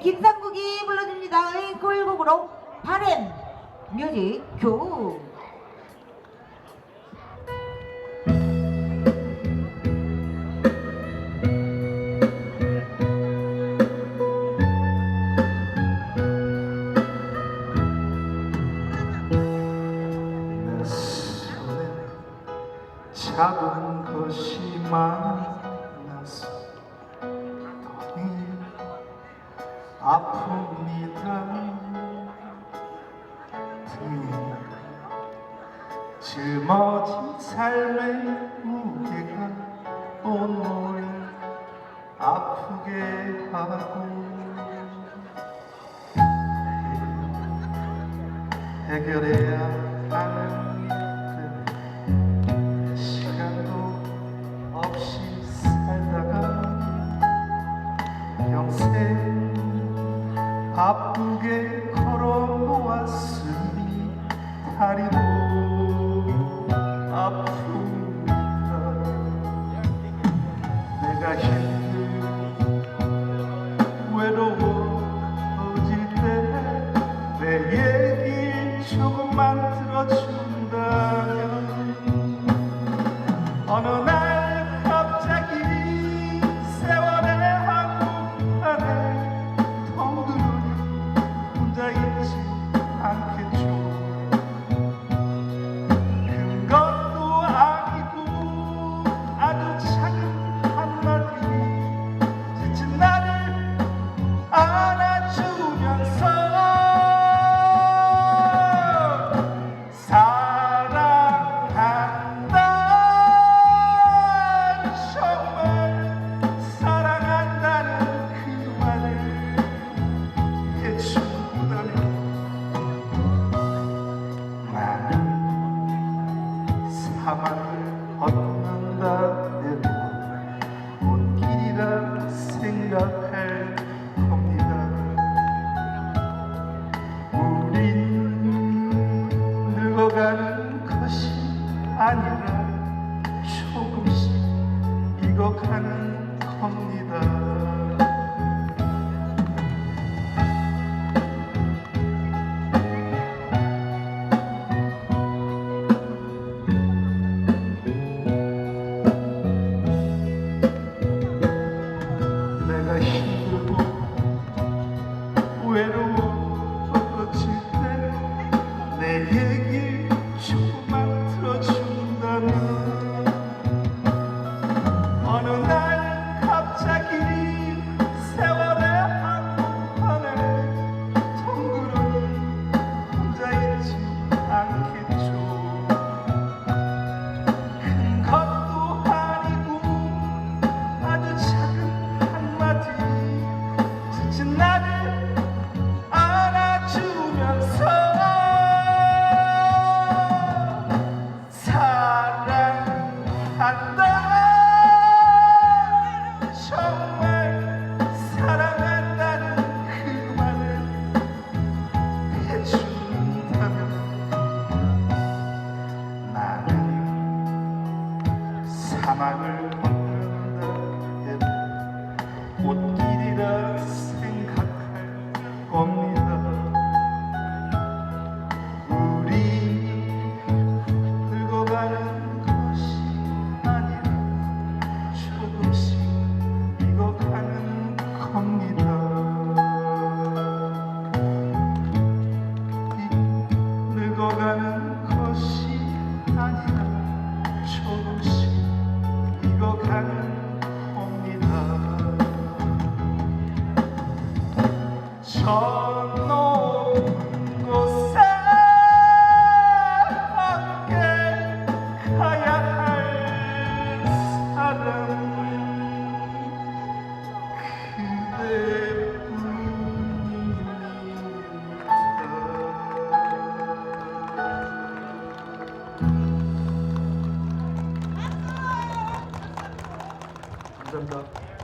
김상국이 불러줍니다. 의 꿀곡으로 바램 뮤직 교. 작은 것이 많아서 아픕니다. 짊어진 삶의 무게가 온몸에 아프게 하고 해결해야 합니다 아프게 걸어놓았으니 다리 못 늙어가는 것이 아니라 조금씩 익어가는 Welcome, Doc.